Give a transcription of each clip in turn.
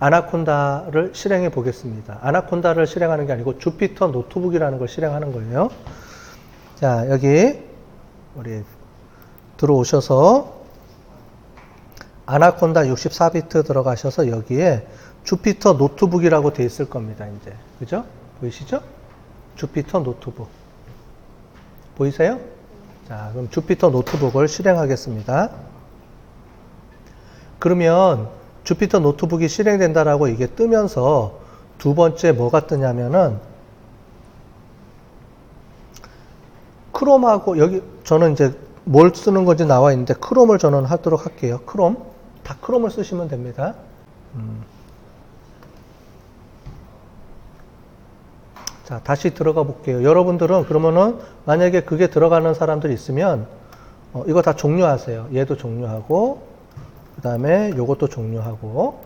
아나콘다를 실행해 보겠습니다. 아나콘다를 실행하는 게 아니고 주피터 노트북이라는 걸 실행하는 거예요. 자, 여기 우리 들어오셔서 아나콘다 64비트 들어가셔서 여기에 주피터 노트북이라고 돼 있을 겁니다. 이제 그죠? 보이시죠? 주피터 노트북 보이세요? 자, 그럼 주피터 노트북을 실행하겠습니다. 그러면 주피터 노트북이 실행된다라고 이게 뜨면서 두 번째 뭐가 뜨냐면은 크롬하고 여기 저는 이제 뭘 쓰는 건지 나와 있는데 크롬을 저는 하도록 할게요. 크롬 다 크롬을 쓰시면 됩니다. 음. 자 다시 들어가 볼게요. 여러분들은 그러면은 만약에 그게 들어가는 사람들 있으면 어, 이거 다 종료하세요. 얘도 종료하고 그 다음에 요것도 종료하고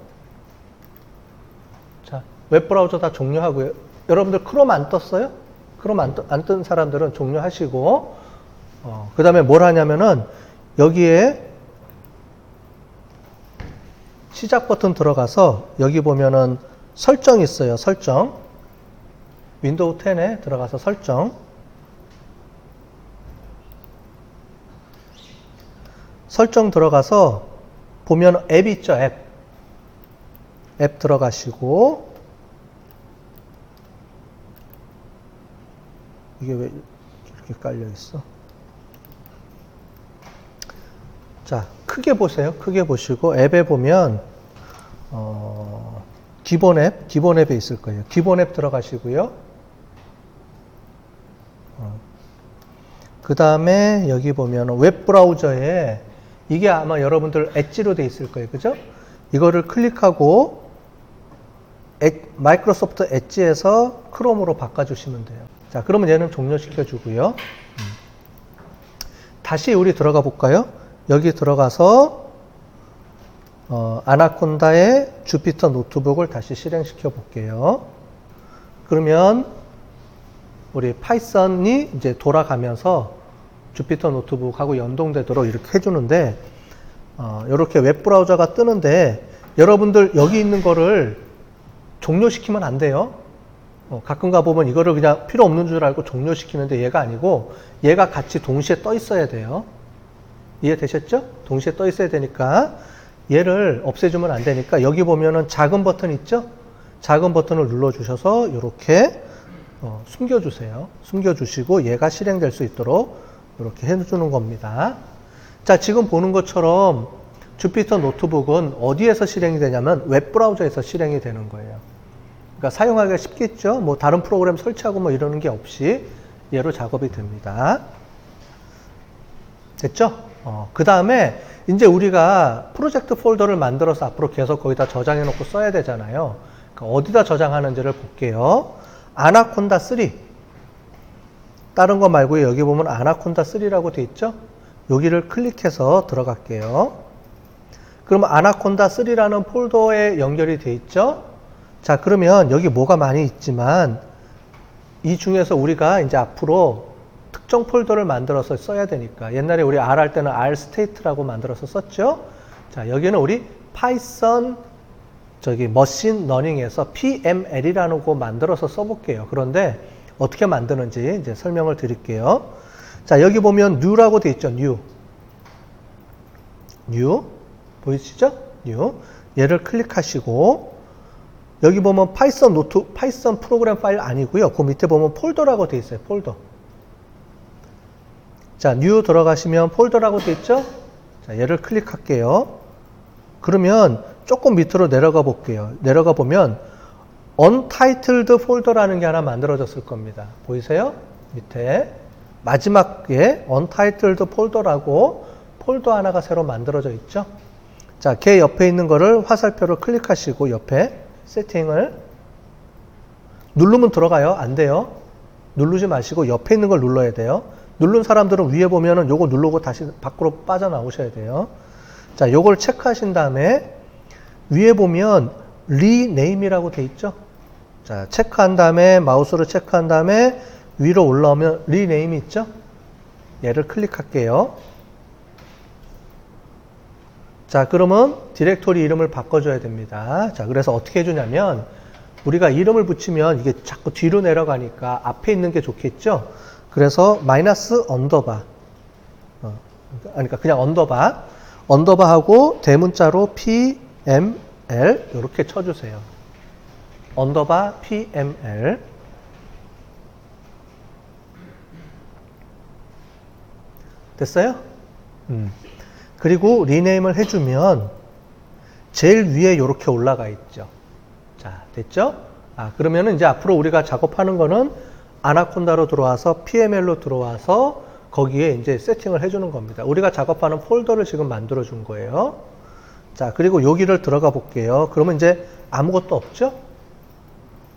자 웹브라우저 다 종료하고요. 여러분들 크롬 안 떴어요? 크롬 안 뜬 사람들은 종료하시고 어, 그 다음에 뭘 하냐면은 여기에 시작 버튼 들어가서 여기 보면은 설정 있어요. 설정. 윈도우 10에 들어가서 설정. 설정 들어가서 보면 앱 있죠, 앱. 앱 들어가시고 이게 왜 이렇게 깔려 있어? 자, 크게 보세요. 크게 보시고 앱에 보면 어, 기본 앱, 기본 앱에 있을 거예요. 기본 앱 들어가시고요. 어, 그 다음에 여기 보면 웹 브라우저에 이게 아마 여러분들 엣지로 돼 있을 거예요. 그죠? 이거를 클릭하고 엣, 마이크로소프트 엣지에서 크롬으로 바꿔주시면 돼요. 자, 그러면 얘는 종료시켜 주고요. 음. 다시 우리 들어가 볼까요? 여기 들어가서 어, 아나콘다의 주피터 노트북을 다시 실행시켜 볼게요. 그러면 우리 파이썬이 이제 돌아가면서 주피터 노트북하고 연동되도록 이렇게 해주는데 어, 이렇게 웹 브라우저가 뜨는데 여러분들 여기 있는 거를 종료시키면 안 돼요. 어, 가끔 가보면 이거를 그냥 필요 없는 줄 알고 종료시키는데 얘가 아니고 얘가 같이 동시에 떠 있어야 돼요. 이해되셨죠? 동시에 떠 있어야 되니까 얘를 없애주면 안 되니까 여기 보면은 작은 버튼 있죠? 작은 버튼을 눌러주셔서 이렇게 어, 숨겨주세요. 숨겨주시고 얘가 실행될 수 있도록 이렇게 해주는 겁니다. 자, 지금 보는 것처럼 주피터 노트북은 어디에서 실행이 되냐면 웹브라우저에서 실행이 되는 거예요. 그러니까 사용하기가 쉽겠죠? 뭐 다른 프로그램 설치하고 뭐 이러는 게 없이 얘로 작업이 됩니다. 됐죠? 어, 그 다음에 이제 우리가 프로젝트 폴더를 만들어서 앞으로 계속 거기다 저장해 놓고 써야 되잖아요. 그러니까 어디다 저장하는지를 볼게요. 아나콘다 3. 다른 거 말고 여기 보면 아나콘다 3라고 돼 있죠? 여기를 클릭해서 들어갈게요. 그러면 아나콘다 3라는 폴더에 연결이 돼 있죠? 자, 그러면 여기 뭐가 많이 있지만 이 중에서 우리가 이제 앞으로 특정 폴더를 만들어서 써야 되니까 옛날에 우리 R 할 때는 R state라고 만들어서 썼죠. 자, 여기는 우리 파이썬 저기 머신 러닝에서 PML이라는 거 만들어서 써볼게요. 그런데 어떻게 만드는지 이제 설명을 드릴게요. 자, 여기 보면 new라고 돼 있죠. new. new. 보이시죠? new. 얘를 클릭하시고 여기 보면 파이썬 노트, 파이썬 프로그램 파일 아니고요. 그 밑에 보면 폴더라고 돼 있어요. 폴더. 자, new 들어가시면 폴더라고 돼 있죠? 자, 얘를 클릭할게요. 그러면 조금 밑으로 내려가 볼게요. 내려가 보면 untitled 폴더라는 게 하나 만들어졌을 겁니다. 보이세요? 밑에 마지막에 untitled 폴더라고 폴더 하나가 새로 만들어져 있죠? 자, 걔 옆에 있는 거를 화살표로 클릭하시고 옆에 세팅을 누르면 들어가요? 안 돼요? 누르지 마시고 옆에 있는 걸 눌러야 돼요. 누른 사람들은 위에 보면은 요거 누르고 다시 밖으로 빠져나오셔야 돼요. 자, 요걸 체크하신 다음에 위에 보면 리네임이라고 돼 있죠? 자, 체크한 다음에 마우스로 체크한 다음에 위로 올라오면 리네임이 있죠? 얘를 클릭할게요. 자, 그러면 디렉토리 이름을 바꿔줘야 됩니다. 자, 그래서 어떻게 해주냐면 우리가 이름을 붙이면 이게 자꾸 뒤로 내려가니까 앞에 있는 게 좋겠죠? 그래서 마이너스 언더바. 어, 그러니까 그냥 언더바. 언더바하고 대문자로 PML 이렇게 쳐주세요. 언더바 PML. 됐어요? 음. 그리고 리네임을 해주면 제일 위에 이렇게 올라가 있죠. 자, 됐죠? 아, 그러면은 이제 앞으로 우리가 작업하는 거는 아나콘다로 들어와서 PML로 들어와서 거기에 이제 세팅을 해주는 겁니다. 우리가 작업하는 폴더를 지금 만들어 준 거예요. 자, 그리고 여기를 들어가 볼게요. 그러면 이제 아무것도 없죠?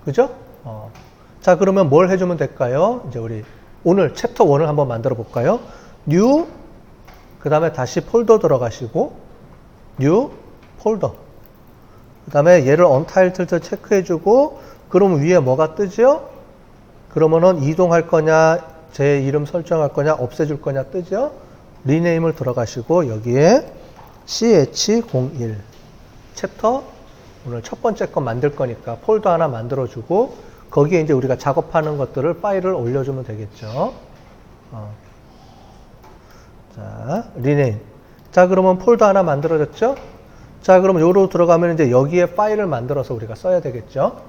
그죠? 어. 자, 그러면 뭘 해주면 될까요? 이제 우리 오늘 챕터 1을 한번 만들어 볼까요? new, 그 다음에 다시 폴더 들어가시고, new, 폴더. 그 다음에 얘를 untitled 체크해주고, 그럼 위에 뭐가 뜨죠? 그러면은 이동할 거냐, 제 이름 설정할 거냐, 없애줄 거냐 뜨죠? 리네임을 들어가시고, 여기에 ch01 챕터 오늘 첫 번째 거 만들 거니까 폴더 하나 만들어주고 거기에 이제 우리가 작업하는 것들을 파일을 올려주면 되겠죠. 어. 자, 리네임. 자, 그러면 폴더 하나 만들어졌죠? 자, 그러면 요로 들어가면 이제 여기에 파일을 만들어서 우리가 써야 되겠죠?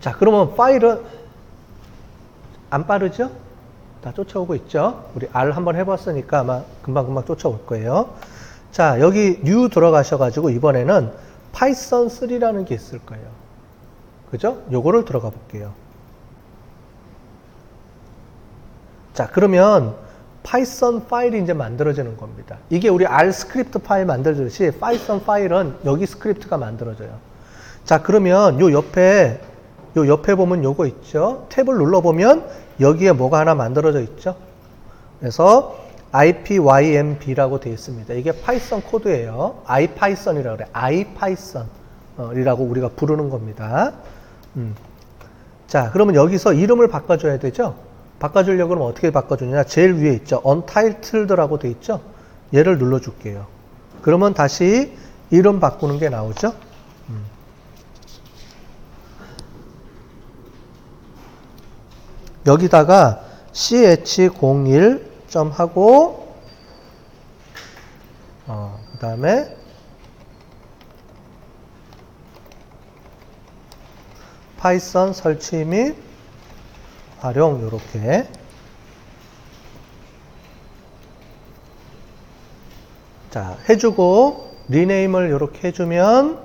자, 그러면 파일은 안 빠르죠? 다 쫓아오고 있죠? 우리 R 한번 해봤으니까 아마 금방금방 쫓아올 거예요. 자, 여기 new 들어가셔가지고 이번에는 파이썬 3라는 게 있을 거예요. 그죠? 요거를 들어가 볼게요. 자, 그러면 파이썬 파일이 이제 만들어지는 겁니다. 이게 우리 R 스크립트 파일 만들듯이 파이썬 파일은 여기 스크립트가 만들어져요. 자, 그러면 요 옆에 요 옆에 보면 요거 있죠? 탭을 눌러보면 여기에 뭐가 하나 만들어져 있죠? 그래서 IPYMB라고 되어 있습니다. 이게 파이썬 코드예요. IPython이라고 그래. IPython이라고 우리가 부르는 겁니다. 음. 자, 그러면 여기서 이름을 바꿔줘야 되죠? 바꿔주려고 하면 어떻게 바꿔주냐? 제일 위에 있죠. Untitled라고 되어 있죠? 얘를 눌러줄게요. 그러면 다시 이름 바꾸는 게 나오죠? 음. 여기다가 ch01 점 하고 어, 그 다음에 파이썬 설치 및 활용 이렇게. 자 해주고 리네임을 이렇게 해주면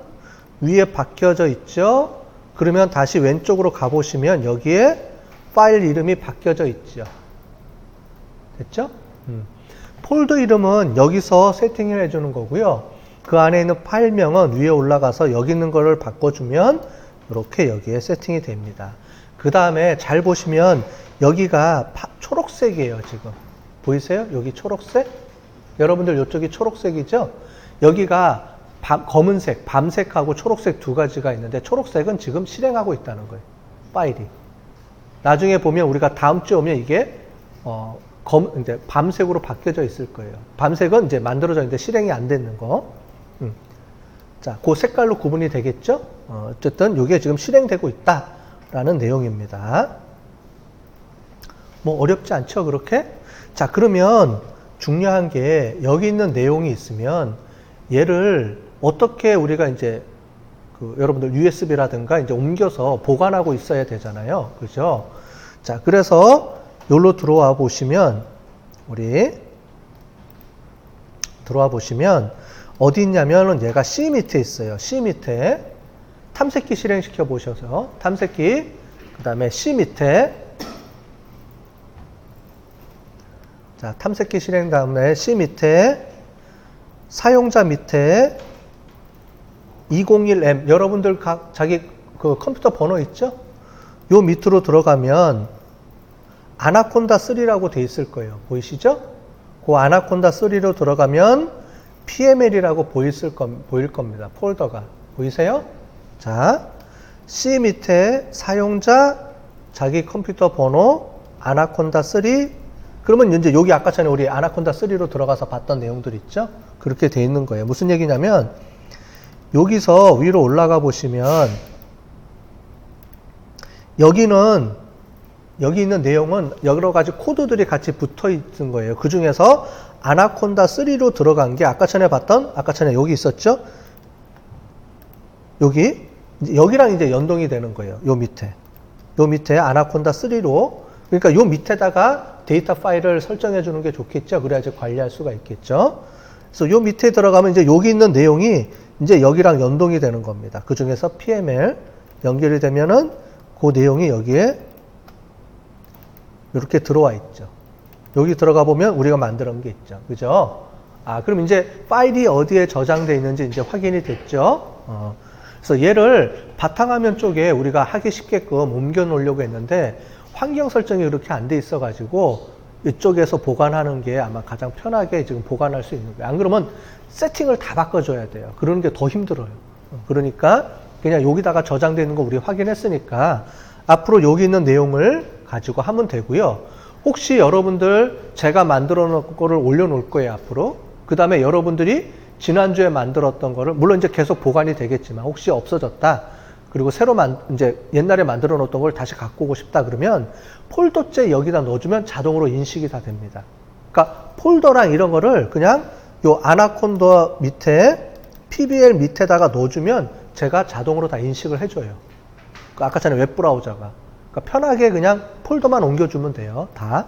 위에 바뀌어져 있죠? 그러면 다시 왼쪽으로 가보시면 여기에 파일 이름이 바뀌어져 있죠 됐죠? 음. 폴더 이름은 여기서 세팅을 해주는 거고요. 그 안에 있는 파일명은 위에 올라가서 여기 있는 거를 바꿔주면 이렇게 여기에 세팅이 됩니다. 그 다음에 잘 보시면 여기가 파, 초록색이에요, 지금. 보이세요? 여기 초록색? 여러분들 이쪽이 초록색이죠? 여기가 밤, 검은색, 밤색하고 초록색 두 가지가 있는데 초록색은 지금 실행하고 있다는 거예요. 파일이. 나중에 보면 우리가 다음 주에 오면 이게 어, 검, 이제 밤색으로 바뀌어져 있을 거예요. 밤색은 이제 만들어져 있는데 실행이 안 되는 거. 음. 자, 그 색깔로 구분이 되겠죠? 어, 어쨌든 이게 지금 실행되고 있다라는 내용입니다. 뭐 어렵지 않죠, 그렇게? 자, 그러면 중요한 게 여기 있는 내용이 있으면 얘를 어떻게 우리가 이제 그 여러분들 USB라든가 이제 옮겨서 보관하고 있어야 되잖아요. 그죠? 자, 그래서 여기로 들어와 보시면 우리 들어와 보시면 어디 있냐면은 얘가 C 밑에 있어요. C 밑에 탐색기 실행시켜 보셔서 탐색기 그 다음에 C 밑에 자 탐색기 실행 다음에 C 밑에 사용자 밑에 201M 여러분들 각 자기 그 컴퓨터 번호 있죠? 요 밑으로 들어가면 아나콘다 3라고 돼 있을 거예요. 보이시죠? 그 아나콘다 3로 들어가면 PML이라고 보일, 겁, 보일 겁니다. 폴더가. 보이세요? 자, C 밑에 사용자 자기 컴퓨터 번호 아나콘다 3 그러면 이제 여기 아까 전에 우리 아나콘다 3로 들어가서 봤던 내용들 있죠? 그렇게 돼 있는 거예요. 무슨 얘기냐면 여기서 위로 올라가 보시면 여기는 여기 있는 내용은 여러 가지 코드들이 같이 붙어 있는 거예요. 그 중에서 아나콘다 3로 들어간 게 아까 전에 봤던 아까 전에 여기 있었죠? 여기 여기랑 이제 연동이 되는 거예요. 요 밑에. 요 밑에 아나콘다 3로 그러니까 요 밑에다가 데이터 파일을 설정해 주는 게 좋겠죠. 그래야지 관리할 수가 있겠죠. 그래서 요 밑에 들어가면 이제 여기 있는 내용이 이제 여기랑 연동이 되는 겁니다. 그 중에서 PML 연결이 되면은 그 내용이 여기에 이렇게 들어와 있죠. 여기 들어가 보면 우리가 만들어 놓은 게 있죠. 그죠? 아, 그럼 이제 파일이 어디에 저장되어 있는지 이제 확인이 됐죠. 어, 그래서 얘를 바탕화면 쪽에 우리가 하기 쉽게끔 옮겨 놓으려고 했는데 환경 설정이 그렇게 안 돼 있어 가지고 이쪽에서 보관하는 게 아마 가장 편하게 지금 보관할 수 있는 거예요. 안 그러면 세팅을 다 바꿔줘야 돼요. 그러는 게 더 힘들어요. 어, 그러니까 그냥 여기다가 저장되어 있는 거 우리 확인했으니까 앞으로 여기 있는 내용을 가지고 하면 되고요. 혹시 여러분들 제가 만들어 놓은 거를 올려놓을 거예요, 앞으로. 그 다음에 여러분들이 지난주에 만들었던 거를, 물론 이제 계속 보관이 되겠지만, 혹시 없어졌다. 그리고 새로 만, 이제 옛날에 만들어 놓았던 걸 다시 갖고 오고 싶다 그러면 폴더째 여기다 넣어주면 자동으로 인식이 다 됩니다. 그러니까 폴더랑 이런 거를 그냥 요 아나콘더 밑에 PBL 밑에다가 넣어주면 제가 자동으로 다 인식을 해줘요. 그 아까 전에 웹 브라우저가. 그러니까 편하게 그냥 폴더만 옮겨주면 돼요. 다.